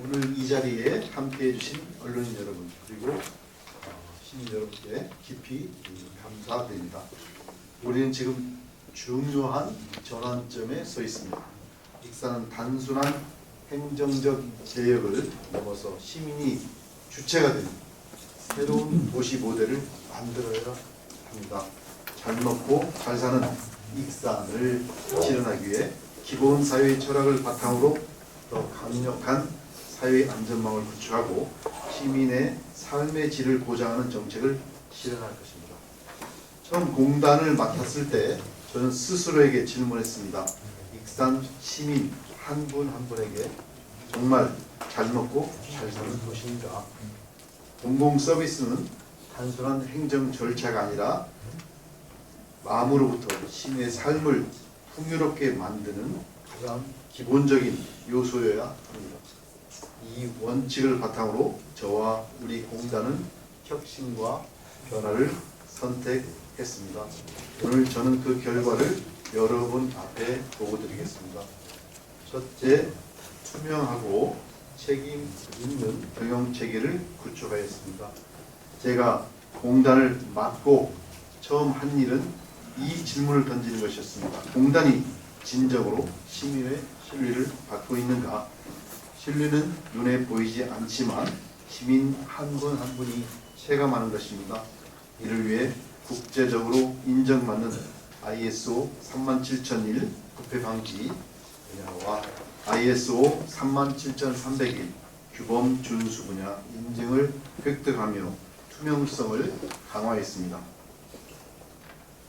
오늘 이 자리에 함께해 주신 언론인 여러분 그리고 어, 시민 여러분께 깊이 감사드립니다. 우리는 지금 중요한 전환점에 서 있습니다. 익산은 단순한 행정적 제역을 넘어서 시민이 주체가 되는 새로운 도시 모델을 만들어야 합니다. 잘 먹고 잘 사는 익산을 실현하기 위해 기본 사회 철학을 바탕으로 더 강력한 사회 안전망을 구축하고 시민의 삶의 질을 보장하는 정책을 실현할 것입니다. 처음 공단을 맡았을 때 저는 스스로에게 질문했습니다. 익산 시민 한분한 분에게 정말 잘 먹고 잘 사는 곳인가? 공공 서비스는 단순한 행정 절차가 아니라 마음으로부터 시민의 삶을 풍요롭게 만드는 가장 기본적인 요소여야 합니다. 이 원칙을 바탕으로 저와 우리 공단은 혁신과 변화를 선택했습니다. 오늘 저는 그 결과를 여러분 앞에 보고 드리겠습니다. 첫째, 투명하고 책임 있는 경영 체계를 구축하였습니다. 제가 공단을 맡고 처음 한 일은 이 질문을 던지는 것이었습니다. 공단이 진정으로 시민의 신뢰를 받고 있는가? 신뢰는 눈에 보이지 않지만 시민 한 분 한 분이 체감하는 것입니다. 이를 위해 국제적으로 인정받는 ISO 37001 부패 방지 분야와 ISO 37301 규범 준수 분야 인증을 획득하며 투명성을 강화했습니다.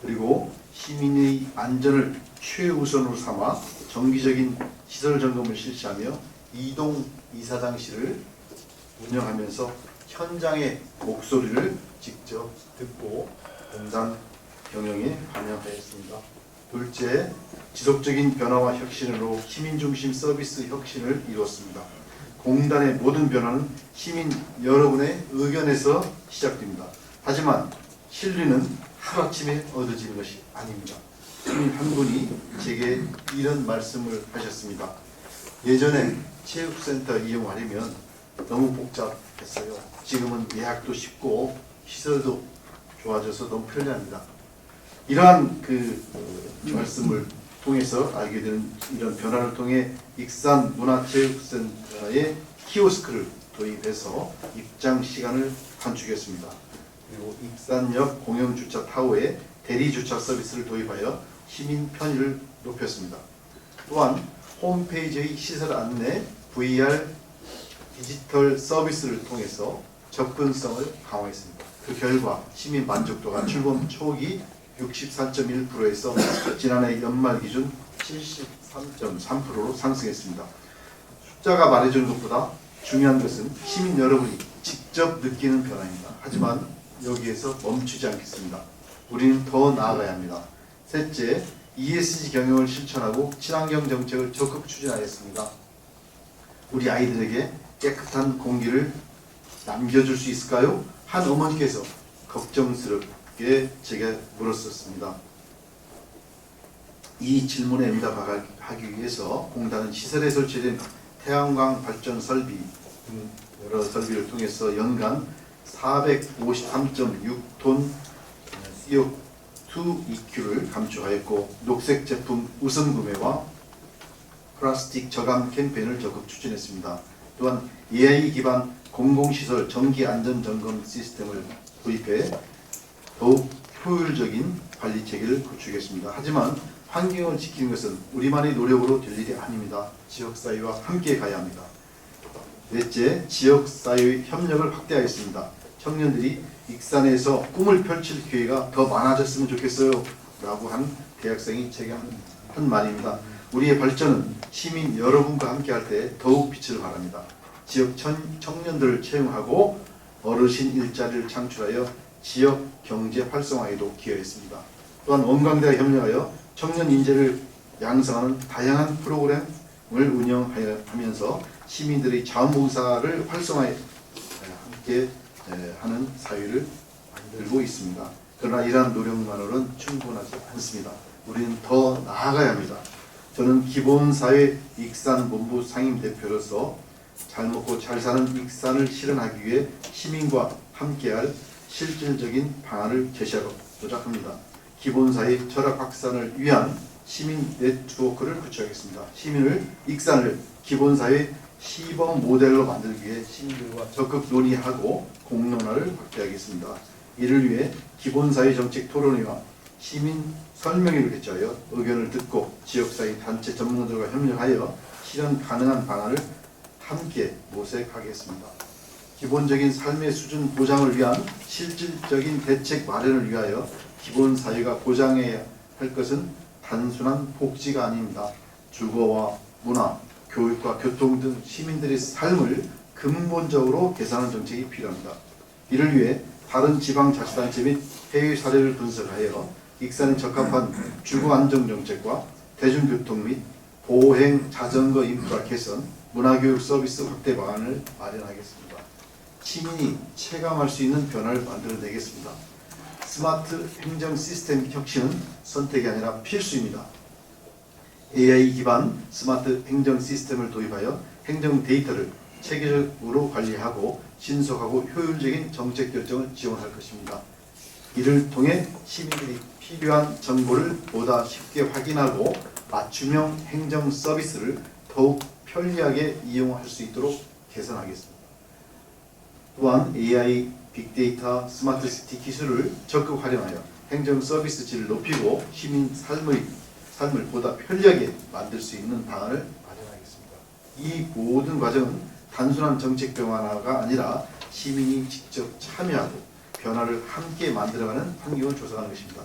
그리고 시민의 안전을 최우선으로 삼아 정기적인 시설 점검을 실시하며 이동 이사장실을 운영하면서 현장의 목소리를 직접 듣고 공단 경영에 반영하였습니다. 둘째, 지속적인 변화와 혁신으로 시민 중심 서비스 혁신을 이루었습니다. 공단의 모든 변화는 시민 여러분의 의견에서 시작됩니다. 하지만 신뢰는 하루아침에 얻어지는 것이 아닙니다. 시민 한 분이 제게 이런 말씀을 하셨습니다. 예전에 체육센터 이용하려면 너무 복잡했어요. 지금은 예약도 쉽고 시설도 좋아져서 너무 편리합니다. 이러한 그 어, 말씀을 통해서 알게 되는 이런 변화를 통해 익산 문화체육센터에 키오스크를 도입해서 입장 시간을 단축했습니다. 그리고 익산역 공영주차 타워에 대리주차 서비스를 도입하여 시민 편의를 높였습니다. 또한 홈페이지의 시설 안내 VR 디지털 서비스를 통해서 접근성을 강화했습니다. 그 결과 시민 만족도가 출범 초기 64.1%에서 지난해 연말 기준 73.3%로 상승했습니다. 숫자가 말해주는 것보다 중요한 것은 시민 여러분이 직접 느끼는 변화입니다. 하지만 여기에서 멈추지 않겠습니다. 우리는 더 나아가야 합니다. 셋째, ESG 경영을 실천하고 친환경 정책을 적극 추진하였습니다. 우리 아이들에게 깨끗한 공기를 남겨줄 수 있을까요? 한 어머니께서 걱정스럽게 제게 물었었습니다. 이 질문에 응답하기 위해서 공단은 시설에 설치된 태양광 발전 설비 등 여러 설비를 통해서 연간 453.6톤 CO 2EQ를 감축하였고 녹색 제품 우선 구매와 플라스틱 저감 캠페인을 적극 추진했습니다. 또한 AI 기반 공공시설 전기 안전 점검 시스템을 도입해 더욱 효율적인 관리 체계를 구축했습니다. 하지만 환경을 지키는 것은 우리만의 노력으로 될 일이 아닙니다. 지역사회와 함께 가야 합니다. 넷째, 지역사회 협력을 확대하겠습니다. 청년들이 익산에서 꿈을 펼칠 기회가 더 많아졌으면 좋겠어요. 라고 한 대학생이 제게 한, 한 말입니다. 우리의 발전은 시민 여러분과 함께 할 때 더욱 빛을 발합니다. 지역 청, 청년들을 채용하고 어르신 일자리를 창출하여 지역 경제 활성화에도 기여했습니다. 또한 원광대와 협력하여 청년 인재를 양성하는 다양한 프로그램을 운영하면서 시민들의 자원봉사를 활성화해 함께 에, 하는 사회를 만들고 있습니다. 그러나 이러한 노력만으로는 충분하지 않습니다. 우리는 더 나아가야 합니다. 저는 기본사회 익산본부 상임대표로서 잘 먹고 잘 사는 익산을 실현하기 위해 시민과 함께할 실질적인 방안을 제시하고자 합니다. 기본사회 철학 확산을 위한 시민 네트워크를 구축하겠습니다. 시민을 익산을 기본사회 시범 모델로 만들기 위해 시민들과 적극 논의하고 공론화를 확대하겠습니다. 이를 위해 기본사회 정책 토론회와 시민 설명회를 개최하여 의견을 듣고 지역사회 단체 전문가들과 협력하여 실현 가능한 방안을 함께 모색하겠습니다. 기본적인 삶의 수준 보장을 위한 실질적인 대책 마련을 위하여 기본 사회가 보장해야 할 것은 단순한 복지가 아닙니다. 주거와 문화, 교육과 교통 등 시민들의 삶을 근본적으로 개선하는 정책이 필요합니다. 이를 위해 다른 지방자치단체 및 해외 사례를 분석하여 익산에 적합한 주거 안정 정책과 대중교통 및 보행 자전거 인프라 개선, 문화교육 서비스 확대 방안을 마련하겠습니다. 시민이 체감할 수 있는 변화를 만들어내겠습니다. 스마트 행정 시스템 혁신은 선택이 아니라 필수입니다. AI 기반 스마트 행정 시스템을 도입하여 행정 데이터를 체계적으로 관리하고 신속하고 효율적인 정책 결정을 지원할 것입니다. 이를 통해 시민들이 필요한 정보를 보다 쉽게 확인하고 맞춤형 행정 서비스를 더욱 편리하게 이용할 수 있도록 개선하겠습니다. 또한 AI, 빅데이터, 스마트 시티 기술을 적극 활용하여 행정 서비스 질을 높이고 시민 삶의 삶을 보다 편리하게 만들 수 있는 방안을 마련하겠습니다. 이 모든 과정은 단순한 정책 변화가 아니라 시민이 직접 참여하고 변화를 함께 만들어가는 환경을 조성하는 것입니다.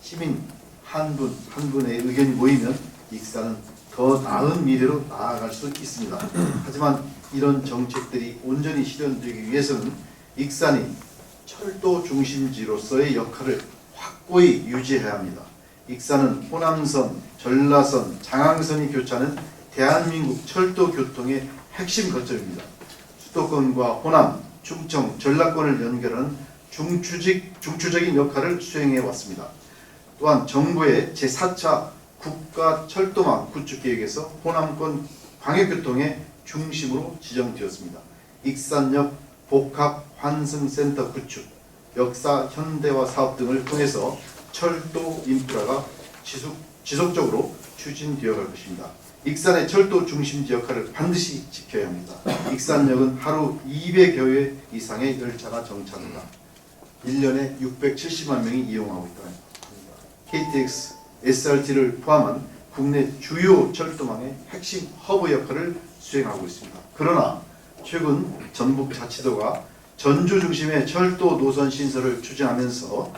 시민 한 분 한 분의 의견이 모이면 익산은 더 나은 미래로 나아갈 수 있습니다. 하지만 이런 정책들이 온전히 실현되기 위해서는 익산이 철도 중심지로서의 역할을 확고히 유지해야 합니다. 익산은 호남선, 전라선, 장항선이 교차하는 대한민국 철도 교통의 핵심 거점입니다. 수도권과 호남, 충청, 전라권을 연결하는 중추직, 중추적인 역할을 수행해 왔습니다. 또한 정부의 제4차 국가 철도망 구축 계획에서 호남권 광역교통의 중심으로 지정되었습니다. 익산역 복합 환승센터 구축, 역사 현대화 사업 등을 통해서 철도 인프라가 지속, 지속적으로 추진되어 갈 것입니다. 익산의 철도 중심지 역할을 반드시 지켜야 합니다. 익산역은 하루 200여 회 이상의 열차가 정차합니다. 1년에 670만 명이 이용하고 있다. KTX, SRT를 포함한 국내 주요 철도망의 핵심 허브 역할을 수행하고 있습니다. 그러나 최근 전북 자치도가 전주 중심의 철도 노선 신설을 추진하면서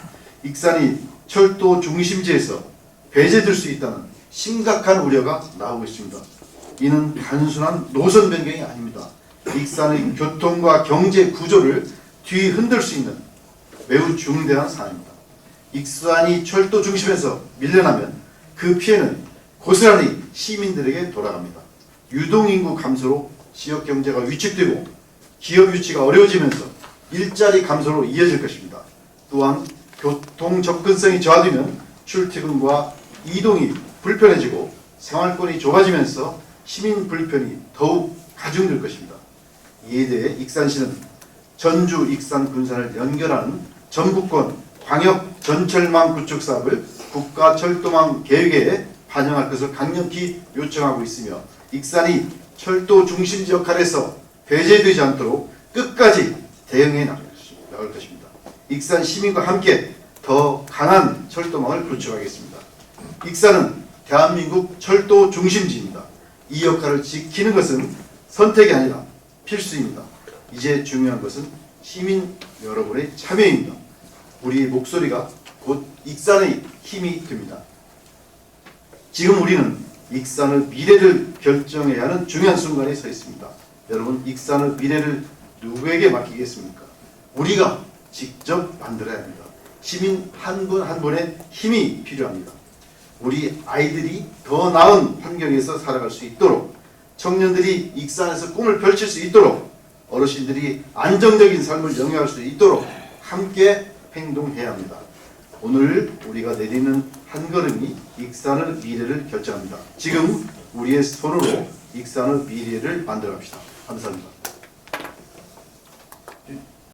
익산이 철도 중심지에서 배제될 수 있다는 심각한 우려가 나오고 있습니다. 이는 단순한 노선 변경이 아닙니다. 익산의 교통과 경제 구조를 뒤흔들 수 있는 매우 중대한 사안입니다. 익산이 철도 중심에서 밀려나면 그 피해는 고스란히 시민들에게 돌아갑니다. 유동인구 감소로 지역 경제가 위축되고 기업 유치가 어려워지면서 일자리 감소로 이어질 것입니다. 또한 교통 접근성이 저하되면 출퇴근과 이동이 불편해지고 생활권이 좁아지면서 시민 불편이 더욱 가중될 것입니다. 이에 대해 익산시는 전주 익산 군산을 연결하는 전북권 광역 전철망 구축 사업을 국가 철도망 계획에 반영할 것을 강력히 요청하고 있으며 익산이 철도 중심지 역할에서 배제되지 않도록 끝까지 대응해 나갈 것입니다. 익산 시민과 함께 더 강한 철도망을 구축하겠습니다. 익산은 대한민국 철도 중심지입니다. 이 역할을 지키는 것은 선택이 아니라 필수입니다. 이제 중요한 것은 시민 여러분의 참여입니다. 우리의 목소리가 곧 익산의 힘이 됩니다. 지금 우리는 익산의 미래를 결정해야 하는 중요한 순간에 서 있습니다. 여러분, 익산의 미래를 누구에게 맡기겠습니까? 우리가 직접 만들어야 합니다. 시민 한분한 분의 힘이 필요합니다. 우리 아이들이 더 나은 환경에서 살아갈 수 있도록 청년들이 익산에서 꿈을 펼칠 수 있도록 어르신들이 안정적인 삶을 영위할 수 있도록 함께 행동해야 합니다. 오늘 우리가 내리는 한 걸음이 익산의 미래를 결정합니다. 지금 우리의 손으로 익산의 미래를 만들어 갑시다. 감사합니다.